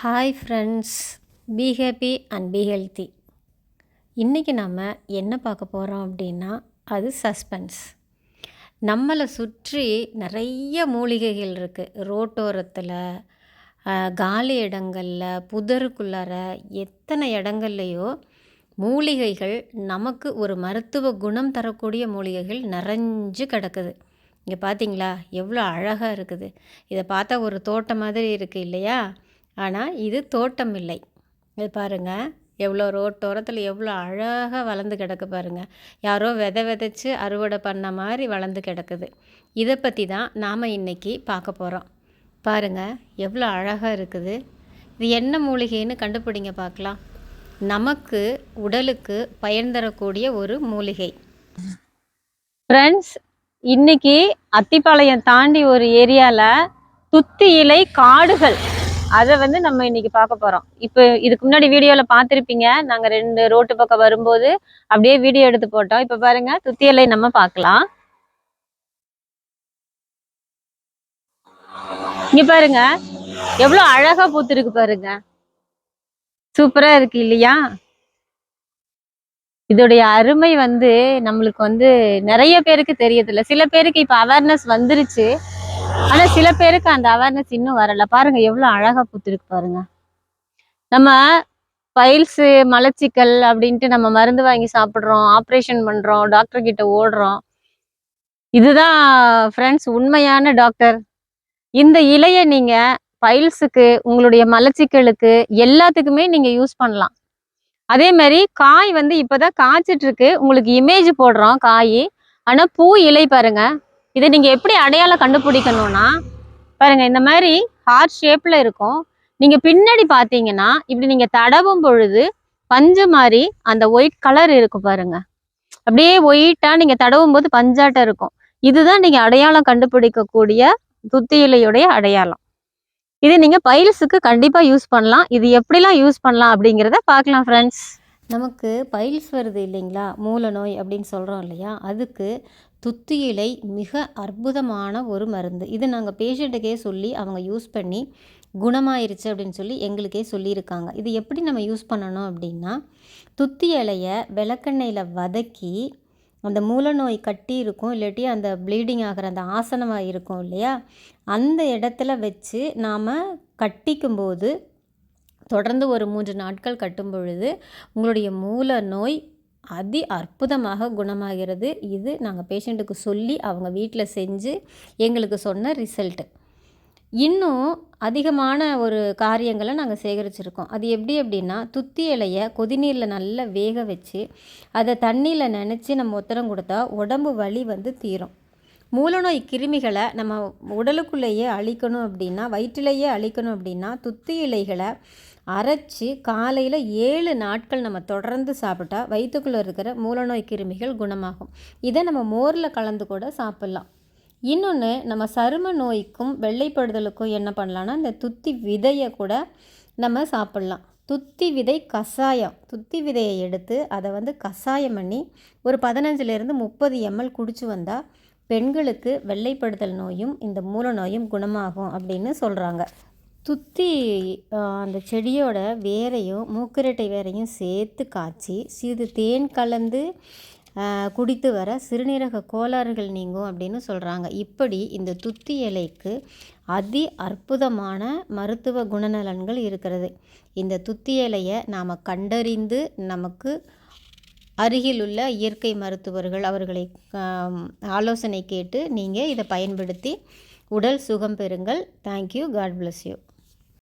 Hi friends be happy and be healthy இன்றைக்கி நம்ம என்ன பார்க்க போகிறோம் அப்படின்னா அது சஸ்பென்ஸ் நம்மளை சுற்றி நிறைய மூலிகைகள் இருக்குது ரோட்டோரத்தில் காலி இடங்களில் புதருக்குள்ளார எத்தனை இடங்கள்லையோ மூலிகைகள் நமக்கு ஒரு மருத்துவ குணம் தரக்கூடிய மூலிகைகள் நிறைஞ்சு கிடக்குது. இங்கே பார்த்தீங்களா எவ்வளோ அழகாக இருக்குது. இதை பார்த்தா ஒரு தோட்டம் மாதிரி இருக்குது இல்லையா? ஆனால் இது தோட்டம் இல்லை. இது பாருங்கள் எவ்வளோ ரோட்டோரத்தில் எவ்வளோ அழகாக வளர்ந்து கிடக்கு பாருங்கள் யாரோ விதை விதைச்சி அறுவடை பண்ண மாதிரி வளர்ந்து கிடக்குது. இதை பற்றி தான் நாம் இன்றைக்கி பார்க்க போகிறோம் பாருங்கள் எவ்வளோ அழகாக இருக்குது. இது என்ன மூலிகைன்னு கண்டுபிடிங்க பார்க்கலாம். நமக்கு உடலுக்கு பயன் தரக்கூடிய ஒரு மூலிகை. ஃப்ரெண்ட்ஸ் இன்னைக்கு அத்திப்பாளையம் தாண்டி ஒரு ஏரியாவில் துத்தி இலை காடுகள். அதை வந்து நம்ம இன்னைக்கு பார்க்க போறோம். இப்போ இதுக்கு முன்னாடி வீடியோல பார்த்துருப்பீங்க. நாங்க ரெண்டு ரோட்டு பக்கம் வரும்போது அப்படியே வீடியோ எடுத்து போட்டோம். இப்போ பாருங்க துத்தியலை நம்ம பார்க்கலாம். இங்க பாருங்க எவ்வளவு அழகா பூத்திருக்கு பாருங்க. சூப்பரா இருக்கு இல்லையா? இதோடைய அருமை வந்து நம்மளுக்கு வந்து நிறைய பேருக்கு தெரியதில்ல. சில பேருக்கு இப்ப அவேர்னஸ் வந்துருச்சு. ஆனா சில பேருக்கு அந்த அவேர்னஸ் இன்னும் வரல. பாருங்க எவ்வளவு அழகா பூத்திருக்கு பாருங்க. நம்ம பைல்ஸ் மலச்சிக்கல் அப்படின்ட்டு நம்ம மருந்து வாங்கி சாப்பிடுறோம் ஆப்ரேஷன் பண்றோம் டாக்டர் கிட்ட ஓடுறோம். இதுதான் ஃப்ரெண்ட்ஸ் உண்மையான டாக்டர் இந்த இலையை நீங்க பைல்ஸுக்கு உங்களுடைய மலச்சிக்கலுக்கு எல்லாத்துக்குமே நீங்க யூஸ் பண்ணலாம். அதே மாதிரி காய் வந்து இப்பதான் காய்ச்சிட்டு இருக்கு. உங்களுக்கு இமேஜ் போடுறோம் காய். ஆனா பூ இலை பாருங்க. இதை நீங்கள் எப்படி அடையாளம் கண்டுபிடிக்கணும்னா பாருங்க இந்த மாதிரி ஹார்ட் ஷேப்பில் இருக்கும். நீங்கள் பின்னாடி பார்த்தீங்கன்னா இப்படி நீங்கள் தடவும் பொழுது பஞ்சு மாதிரி அந்த ஒயிட் கலர் இருக்கும் பாருங்க. அப்படியே ஒயிட்டாக நீங்கள் தடவும் போது பஞ்சாட்டம் இருக்கும். இதுதான் நீங்கள் அடையாளம் கண்டுபிடிக்கக்கூடிய துத்தியிலையுடைய அடையாளம். இது நீங்கள் பைல்ஸுக்கு கண்டிப்பாக யூஸ் பண்ணலாம். இது எப்படிலாம் யூஸ் பண்ணலாம் அப்படிங்கிறத பார்க்கலாம் ஃப்ரெண்ட்ஸ் நமக்கு பைல்ஸ் வருது இல்லைங்களா? மூல நோய் அப்படின்னு சொல்கிறோம் இல்லையா? அதுக்கு துத்தி இலை மிக அற்புதமான ஒரு மருந்து. இது நாங்கள் பேஷண்ட்டுக்கே சொல்லி அவங்க யூஸ் பண்ணி குணமாயிருச்சு அப்படின்னு சொல்லி எங்களுக்கே சொல்லியிருக்காங்க. இது எப்படி நம்ம யூஸ் பண்ணணும் அப்படின்னா துத்தி இலையை விளக்கெண்ணெயில் வதக்கி அந்த மூலநோய் கட்டி இருக்கும் இல்லாட்டி அந்த ப்ளீடிங் ஆகிற அந்த ஆசனமாக இருக்கும் இல்லையா? அந்த இடத்துல வச்சு நாம் கட்டிக்கும்போது தொடர்ந்து ஒரு மூன்று நாட்கள் கட்டும் பொழுது உங்களுடைய மூல நோய் அதி அற்புதமாக குணமாகிறது. இது நாங்கள் பேஷண்ட்டுக்கு சொல்லி அவங்க வீட்டில் செஞ்சு எங்களுக்கு சொன்ன ரிசல்ட்டு இன்னும் அதிகமான ஒரு காரியங்களை நாங்கள் சேகரிச்சிருக்கோம். அது எப்படி அப்படின்னா துத்தி இலையை கொதிநீரில் நல்லா வேக வச்சு அதை தண்ணியில் நினச்சி நம்ம உத்தரம் கொடுத்தா உடம்பு வலி வந்து தீரும். மூலநோய் கிருமிகளை நம்ம உடலுக்குள்ளேயே அழிக்கணும் அப்படின்னா வயிற்றிலேயே அழிக்கணும் அப்படின்னா துத்தி இலைகளை அரைச்சி காலையில் ஏழு நாட்கள் நம்ம தொடர்ந்து சாப்பிட்டா வயிற்றுக்குள்ளே இருக்கிற மூலநோய் கிருமிகள் குணமாகும். இதை நம்ம மோரில் கலந்து கூட சாப்பிட்லாம். இன்னொன்று நம்ம சரும நோய்க்கும் வெள்ளைப்படுதலுக்கும் என்ன பண்ணலான்னா இந்த துத்தி விதையை கூட நம்ம சாப்பிட்லாம். துத்தி விதை கஷாயம். துத்தி விதையை எடுத்து அதை வந்து கஷாயம் பண்ணி ஒரு பதினஞ்சுலேருந்து முப்பது எம்எல் குடிச்சு வந்தால் பெண்களுக்கு வெள்ளைப்படுதல் நோயும் இந்த மூல நோயும் குணமாகும் அப்படின்னு சொல்கிறாங்க துத்தி அந்த செடியோட வேரையும் மூக்கிரட்டை வேரையும் சேர்த்து காய்ச்சி சிறிது தேன் கலந்து குடித்து வர சிறுநீரக கோளாறுகள் நீங்கும் அப்படின்னு சொல்கிறாங்க இப்படி இந்த துத்தி இலைக்கு அதி அற்புதமான மருத்துவ குணநலன்கள் இருக்கிறது. இந்த துத்தி இலையை நாம் கண்டறிந்து நமக்கு அருகில் உள்ள இயற்கை மருத்துவர்கள் அவர்களை ஆலோசனை கேட்டு நீங்கள் இதை பயன்படுத்தி உடல் சுகம் பெறுங்கள். Thank you God bless you